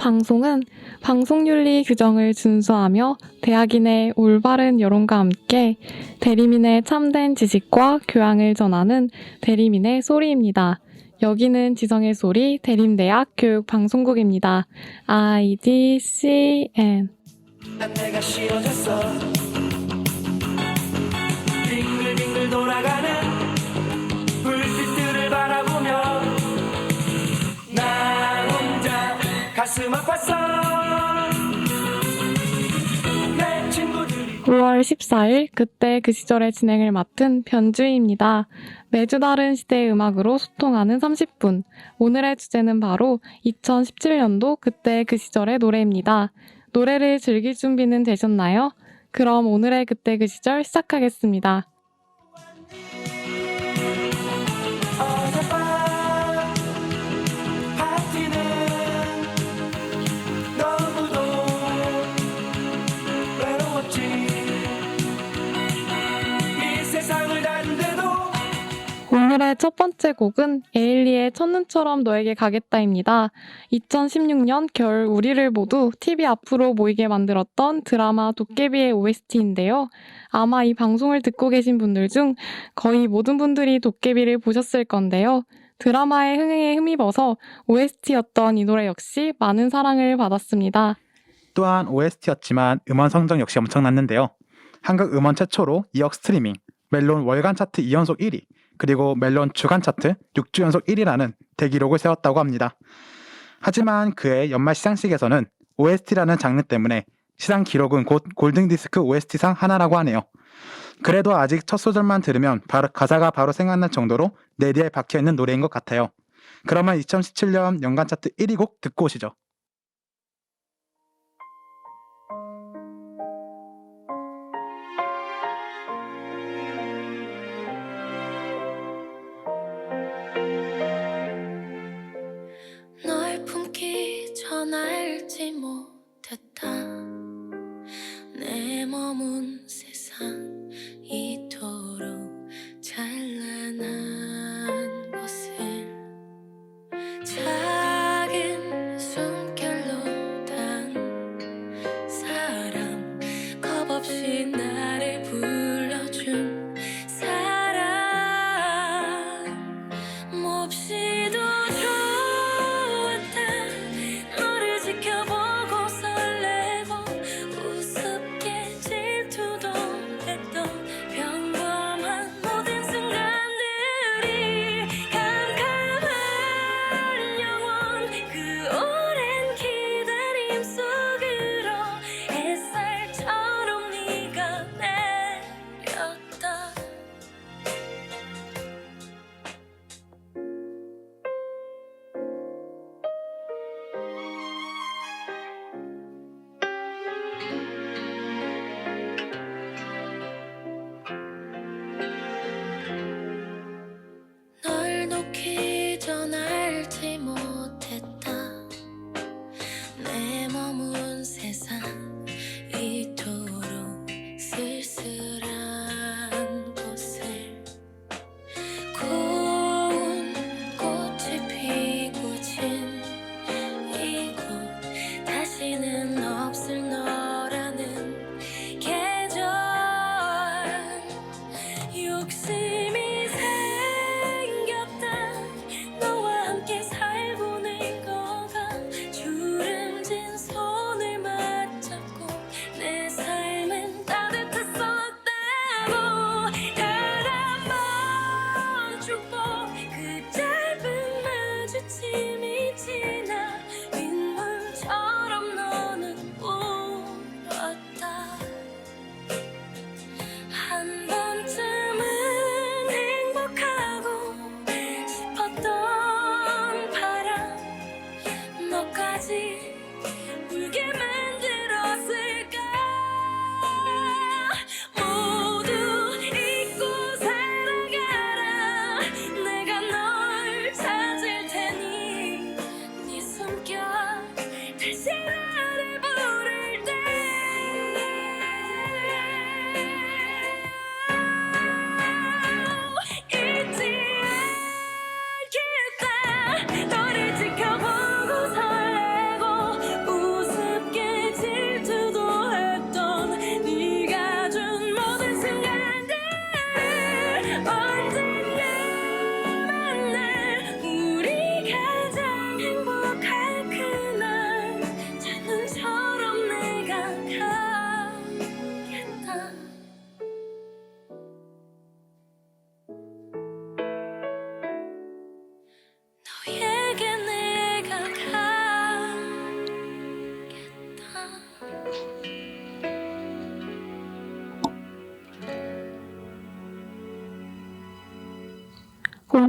방송은 방송윤리 규정을 준수하며 대학인의 올바른 여론과 함께 대리민의 참된 지식과 교양을 전하는 대리민의 소리입니다. 여기는 지성의 소리 대림대학 교육방송국입니다. IDCN 난 내가 싫어졌어 빙글빙글 돌아가는 가슴 아팠어 내 친구들이 5월 14일 그때 그 시절의 진행을 맡은 변주희입니다. 매주 다른 시대의 음악으로 소통하는 30분. 오늘의 주제는 바로 2017년도 그때 그 시절의 노래입니다. 노래를 즐길 준비는 되셨나요? 그럼 오늘의 그때 그 시절 시작하겠습니다. 오늘의 첫 번째 곡은 에일리의 첫눈처럼 너에게 가겠다입니다. 2016년 겨울 우리를 모두 TV 앞으로 모이게 만들었던 드라마 도깨비의 OST인데요. 아마 이 방송을 듣고 계신 분들 중 거의 모든 분들이 도깨비를 보셨을 건데요. 드라마의 흥행에 힘입어서 OST였던 이 노래 역시 많은 사랑을 받았습니다. 또한 OST였지만 음원 성적 역시 엄청났는데요. 한국 음원 최초로 2억 스트리밍, 멜론 월간 차트 2연속 1위, 그리고 멜론 주간 차트 6주 연속 1위라는 대기록을 세웠다고 합니다. 하지만 그의 연말 시상식에서는 OST라는 장르 때문에 시상 기록은 곧 골든디스크 OST상 하나라고 하네요. 그래도 아직 첫 소절만 들으면 바로 가사가 바로 생각날 정도로 내리에 박혀있는 노래인 것 같아요. 그러면 2017년 연간 차트 1위 곡 듣고 오시죠.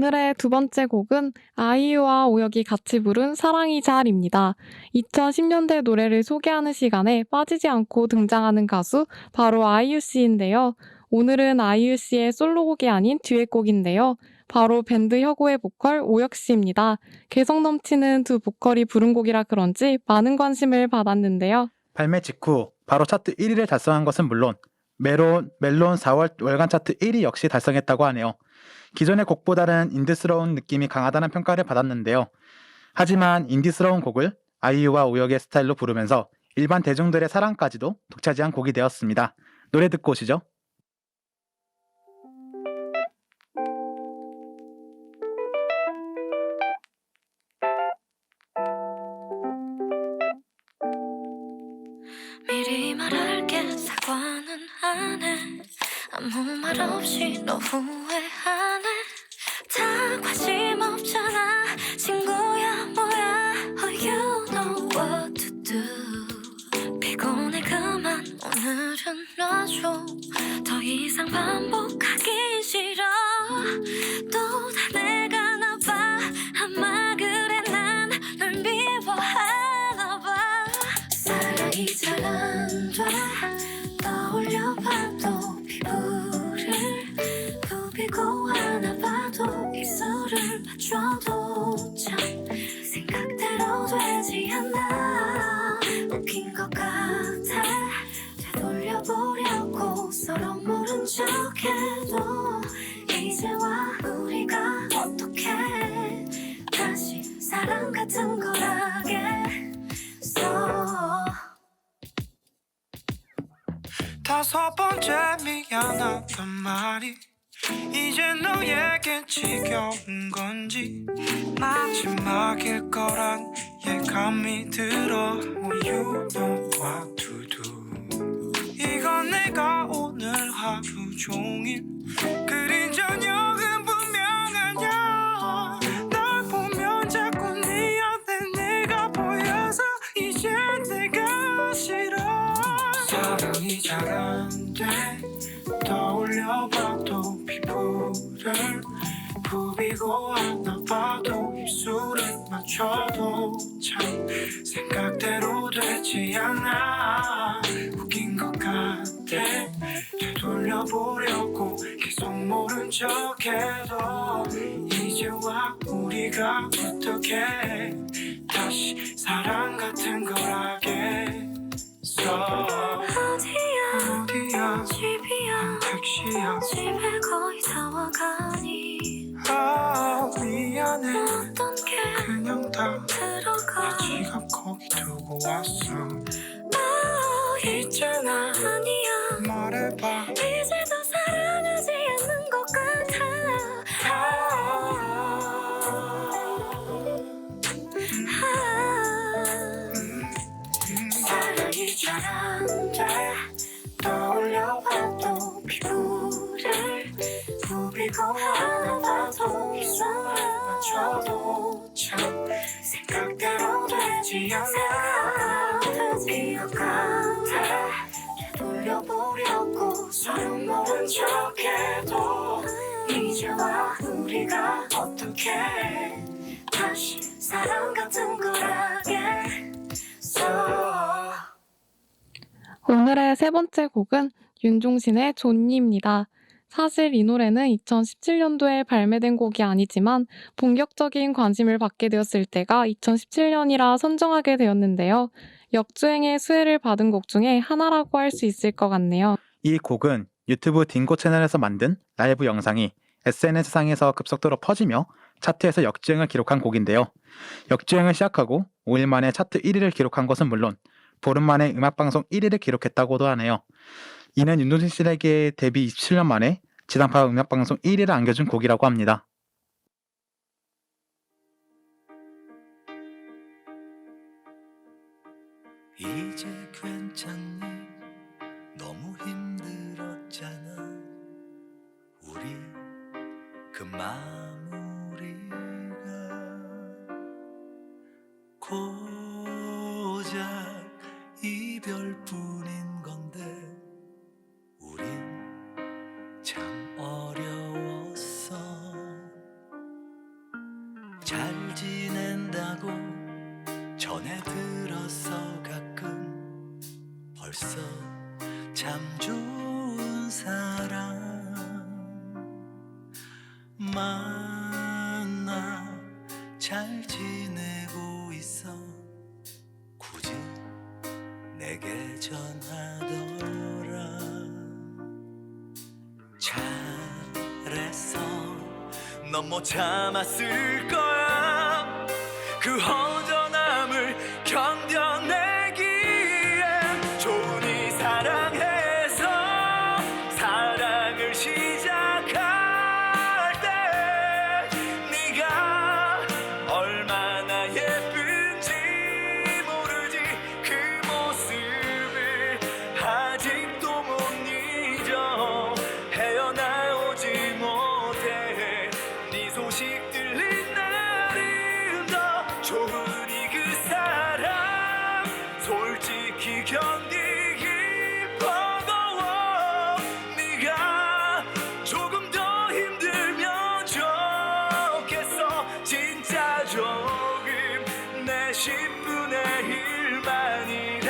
오늘의 두 번째 곡은 아이유와 오혁이 같이 부른 사랑이 잘입니다. 2010년대 노래를 소개하는 시간에 빠지지 않고 등장하는 가수 바로 아이유 씨인데요. 오늘은 아이유 씨의 솔로곡이 아닌 듀엣곡인데요. 바로 밴드 혁오의 보컬 오혁 씨입니다. 개성 넘치는 두 보컬이 부른 곡이라 그런지 많은 관심을 받았는데요. 발매 직후 바로 차트 1위를 달성한 것은 물론 멜론, 멜론 4월 월간 차트 1위 역시 달성했다고 하네요. 기존의 곡보다는 인디스러운 느낌이 강하다는 평가를 받았는데요. 하지만 인디스러운 곡을 아이유와 오혁의 스타일로 부르면서 일반 대중들의 사랑까지도 독차지한 곡이 되었습니다. 노래 듣고 오시죠. 다섯 번째 미안하단 말이 이제 너에겐 지겨운 건지 마지막일 거란 예감이 들어 Well, You 이건 내가 오늘 하루 종일 안돼. 떠올려봐도 피부를 부비고 하나 봐도 입술을 맞춰도 참 생각대로 되지 않아. 웃긴 것 같아. 되돌려보려고 계속 모른 척해도 이제와 우리가 어떻게 다시 사랑 같은 걸 하겠 집에 거의 다 와가니 아 미안해. 어떤 게 그냥 다 들어가 내 지갑 거기 두고 왔어. 아 있잖아 아니야. 말해봐 맞춰도 참 생각대로 되지 않아 되지 것 같아 되돌려보려고 서로 모른 척해도 이제와 우리가 어떻게 다시 사랑 같은 걸 하겠어 오늘의 세 번째 곡은 윤종신의 존니입니다. 사실 이 노래는 2017년도에 발매된 곡이 아니지만 본격적인 관심을 받게 되었을 때가 2017년이라 선정하게 되었는데요. 역주행의 수혜를 받은 곡 중에 하나라고 할 수 있을 것 같네요. 이 곡은 유튜브 딩고 채널에서 만든 라이브 영상이 SNS상에서 급속도로 퍼지며 차트에서 역주행을 기록한 곡인데요. 역주행을 시작하고 5일 만에 차트 1위를 기록한 것은 물론 보름 만에 음악방송 1위를 기록했다고도 하네요. 이는 윤종신 씨에게 데뷔 27년 만에 지상파 음악 방송 1위를 안겨준 곡이라고 합니다. 전하더라 잘했어 넌 못 참았을 거야 그 허. 10분의 1만이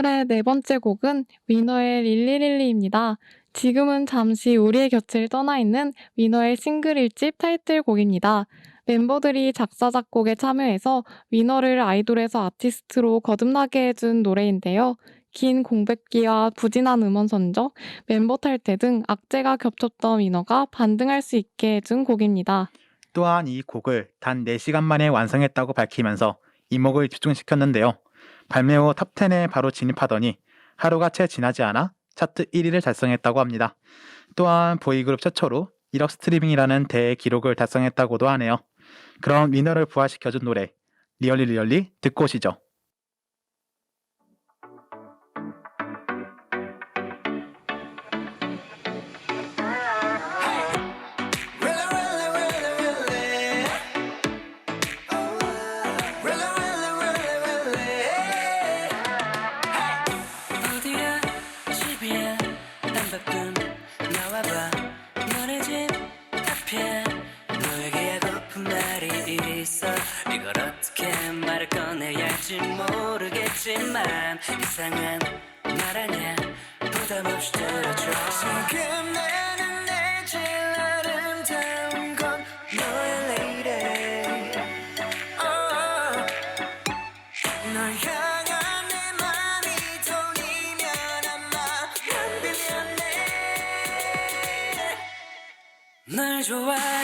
오늘의 네 번째 곡은 위너의 릴리릴리입니다. 지금은 잠시 우리의 곁을 떠나 있는 위너의 싱글 1집 타이틀곡입니다. 멤버들이 작사, 작곡에 참여해서 위너를 아이돌에서 아티스트로 거듭나게 해준 노래인데요. 긴 공백기와 부진한 음원 선적, 멤버 탈퇴 등 악재가 겹쳤던 위너가 반등할 수 있게 해준 곡입니다. 또한 이 곡을 단 4시간 만에 완성했다고 밝히면서 이목을 집중시켰는데요. 발매 후 탑10에 바로 진입하더니 하루가 채 지나지 않아 차트 1위를 달성했다고 합니다. 또한 보이그룹 최초로 1억 스트리밍이라는 대기록을 달성했다고도 하네요. 그럼 위너를 부활시켜준 노래 리얼리 리얼리 듣고 오시죠. 말 아냐 부담 없이 들어줘 지금 나는 내 제일 아름다운 건 너의 lady. 어. 널 향한 내 맘이 돌리면 아마 난 빌렸네. 널 좋아해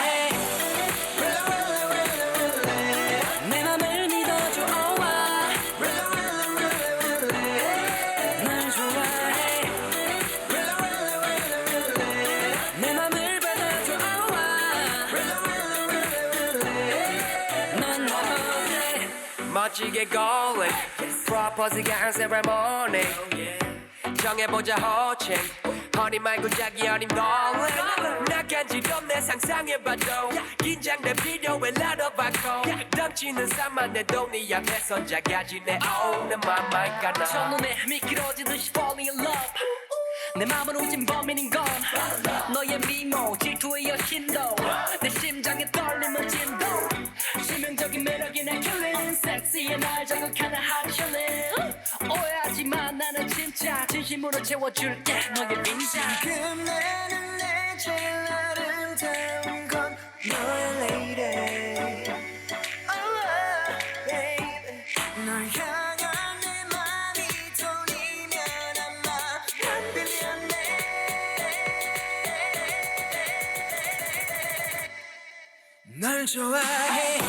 멋지게 going 프로포즈가 한 세레모니. 정해보자 호칭. 허니 말고 자기 어린 darling 나 간지럽네 상상해봐도. 긴장돼 필요해 나눠봐고 덩치는 산만 내도 네 작아지네. oh 내 맘만 가나. 첫눈에 미끄러지듯이 falling in love. 내 맘을 움진 범인인 건 너의 미모 질투의 여신도. 내 심장의 떨림은 진도 치명적인 매력이 날 killing 섹시해 날 자극하는 hot chillin 오해하지 마 나는 진짜 진심으로 채워줄게 너의 빈자 지금 나는 내 제일 아름다운 건 너의 lady. Oh. 널 향한 내 맘이 돌리면 아마 난 빌렸네. 널 좋아해.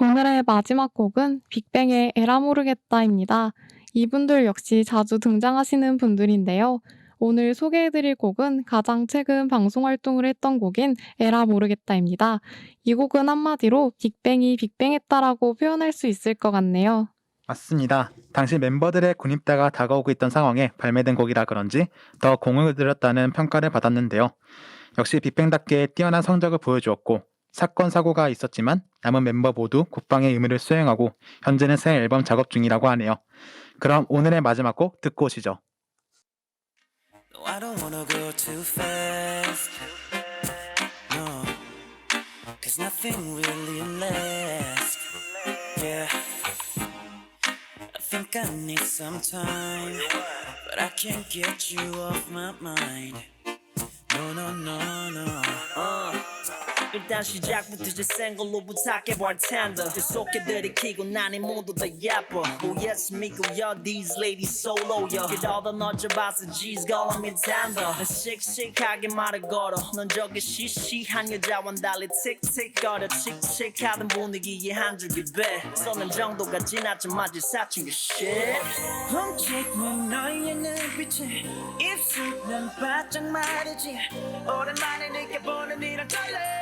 오늘의 마지막 곡은 빅뱅의 에라 모르겠다입니다. 이분들 역시 자주 등장하시는 분들인데요. 오늘 소개해드릴 곡은 가장 최근 방송 활동을 했던 곡인 에라 모르겠다입니다. 이 곡은 한마디로 빅뱅이 빅뱅했다라고 표현할 수 있을 것 같네요. 맞습니다. 당시 멤버들의 군입대가 다가오고 있던 상황에 발매된 곡이라 그런지 더 공을 들였다는 평가를 받았는데요. 역시 빅뱅답게 뛰어난 성적을 보여주었고 사건 사고가 있었지만 남은 멤버 모두 국방의 의무를 수행하고 현재는 새 앨범 작업 중이라고 하네요. 그럼 오늘의 마지막 곡 듣고 오시죠. No, think I need some time, but I can't get you off my mind. No, no, no, no. Uh, 일단 시작부터 제센 걸로 부탁해 볼 텐데 계속해 들이키고 나니 모두 다 예뻐. Oh yes 믿고요 these ladies solo요 그러다 널 잡아서 G's me tender. 난 씩씩하게 말을 걸어. 넌 저기 시시한 여자와 달리 틱틱거려. 칙칙하던 분위기에 한 줄기 배 쏘는 정도가 지나자마자 사춘기 shit. 훔치는 너의 눈빛에 입술은 바짝 마르지. 오랜만에 느껴보는 이런 떨림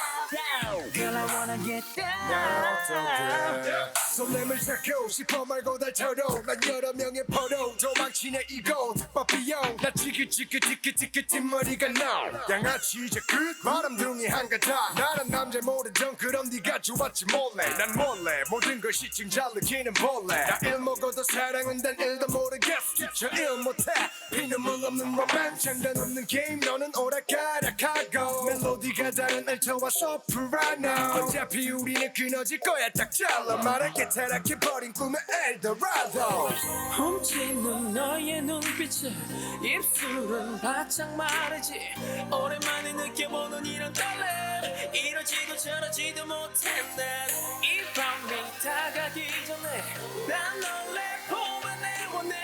I wanna get down. 설렘을 찾고 싶어 말고 달처럼 난 여러 명의 포로 도망치네 이곳 빠삐용 나 지긋지긋지긋지긋 뒷머리가 나 양아치 이제 끝. 바람둥이 한가닥 나란 남자 모르던 그럼 네가 좋았지 몰래. 난 몰래 모든 걸 시층 잘 느끼는 벌레. 나일 먹어도 사랑은 단 일도 모르겠어. 저일 못해. 피눈물 없는 로맨 장단 없는 게임. 너는 오락가락하고. 멜로디가 다른 알토와 소프라노 어차피 우리는 끊어질 거야. 딱 잘라. 말할게 타락해버린 꿈의 엘도라도. 훔치는 너의 눈빛에 입술은 바짝 마르지. 오랜만에 느껴보는 이런 떨림. 이러지도 저러지도 못했네. 이 밤이 다가기 전에 난 너를 보면 내 원해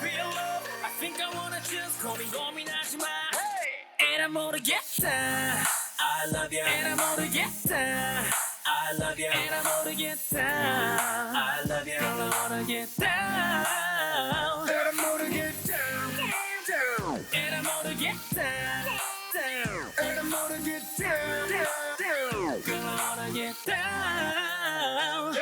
Real love I think I wanna just 고민 고민하지 마. Hey! And I'm 모르겠다. I love you And I'm 모르겠다 I love you And I'm 모르겠다 I love you Girl I wanna get down And I'm gonna get down, down And I'm gonna get down, down. And I'm gonna get down, down Girl, I wanna get down.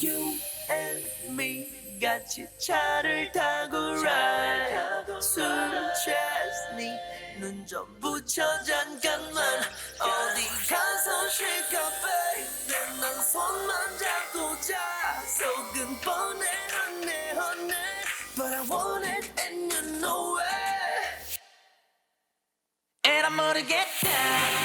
You and me 같이 차를 타고 ride. 술은 취했니? 눈 좀 붙여 잠깐만. 어디 가서 쉴까, baby? 난 손만 잡고 자. 속은 뻔해, honey, honey. But I want it and you know it. And I'm gonna get down.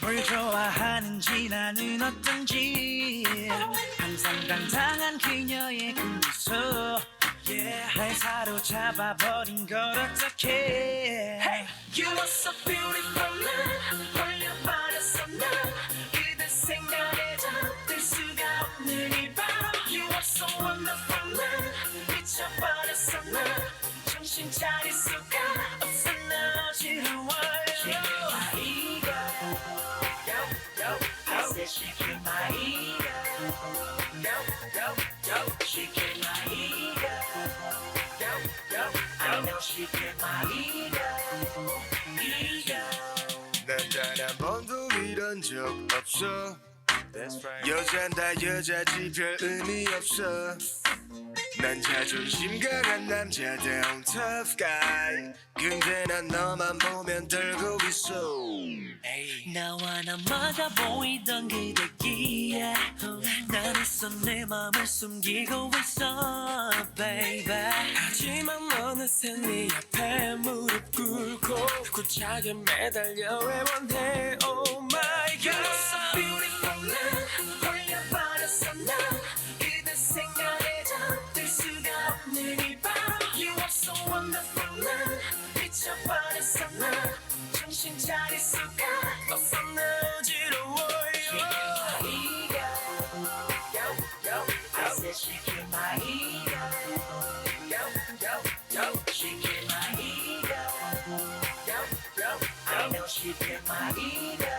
뭘 좋아하는지 나는 어떤지. 항상 당당한 그녀의 그 미소. Yeah. 날 사로잡아버린 걸 어떡해 Hey, you are so beautiful. 난 she kill my ego Yo, yo, I know she kill my ego ego 난 단 한 번도 이런 적 없어 여잔 다 여자지 별 의미 없어 난 자존심 강한 남자다운 tough guy. 근데 난 너만 보면 떨고 있어. 나와 나 맞아 보이던 그대기에 나는 내 맘을 숨기고 있어 baby. 하지만 어느새 네 앞에 무릎 꿇고 구차게 매달려 애원해 Oh are so wonderful 난 미쳐버렸어 난 정신 차릴 수가 없어 나 어지러워 I said she kill my ego Yo, yo, yo She kill my ego Yo, yo, I know she kill my ego ego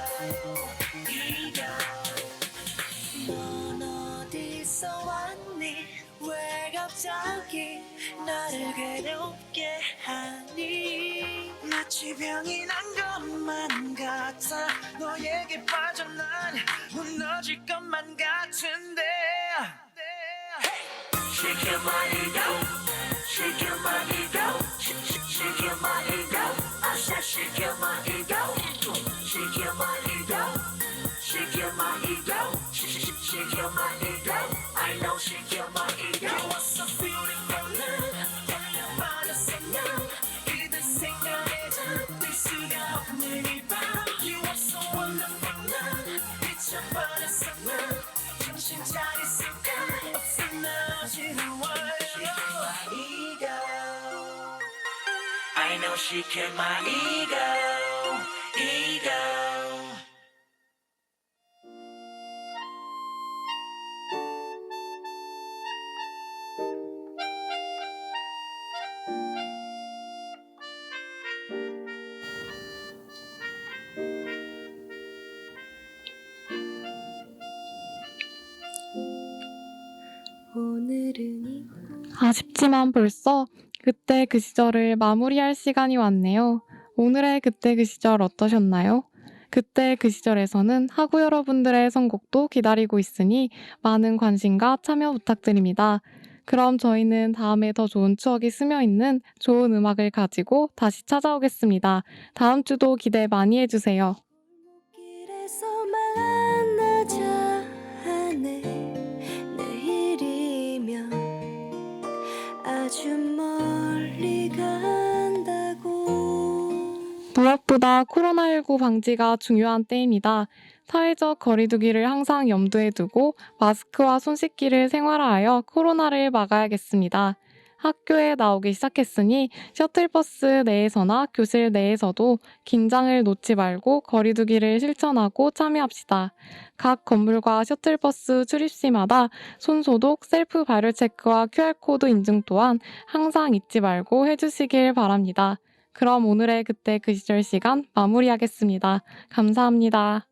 왜 갑자기 나를 괴롭게 하니 마치 병이 난 것만 같아 너에게 빠져 난 무너질 것만 같은데 my ego She kill my ego She, she, she kill my ego I said ego She kill my ego She kill my ego She, she, she, she kill my ego I know she kill she killed my ego, ego. 아쉽지만 벌써 그때 그 시절을 마무리할 시간이 왔네요. 오늘의 그때 그 시절 어떠셨나요? 그때 그 시절에서는 하구 여러분들의 선곡도 기다리고 있으니 많은 관심과 참여 부탁드립니다. 그럼 저희는 다음에 더 좋은 추억이 스며 있는 좋은 음악을 가지고 다시 찾아오겠습니다. 다음 주도 기대 많이 해주세요. 무엇보다 코로나19 방지가 중요한 때입니다. 사회적 거리두기를 항상 염두에 두고 마스크와 손 씻기를 생활화하여 코로나를 막아야겠습니다. 학교에 나오기 시작했으니 셔틀버스 내에서나 교실 내에서도 긴장을 놓지 말고 거리두기를 실천하고 참여합시다. 각 건물과 셔틀버스 출입 시마다 손소독, 셀프 발열 체크와 QR코드 인증 또한 항상 잊지 말고 해주시길 바랍니다. 그럼 오늘의 그때 그 시절 시간 마무리하겠습니다. 감사합니다.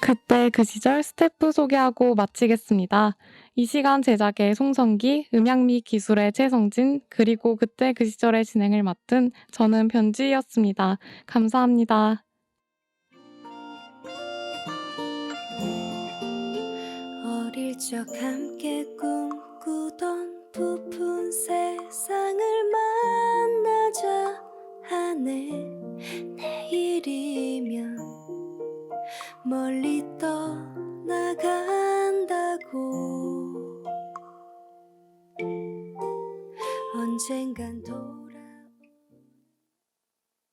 그때 그 시절 스태프 소개하고 마치겠습니다. 이 시간 제작의 송성기, 음향 및 기술의 최성진, 그리고 그때 그 시절의 진행을 맡은 저는 변지희였습니다. 감사합니다. 그저 함께 꿈꾸던 부푼 세상을 만나자 하네. 내일이면 멀리 떠나간다고. 언젠간 도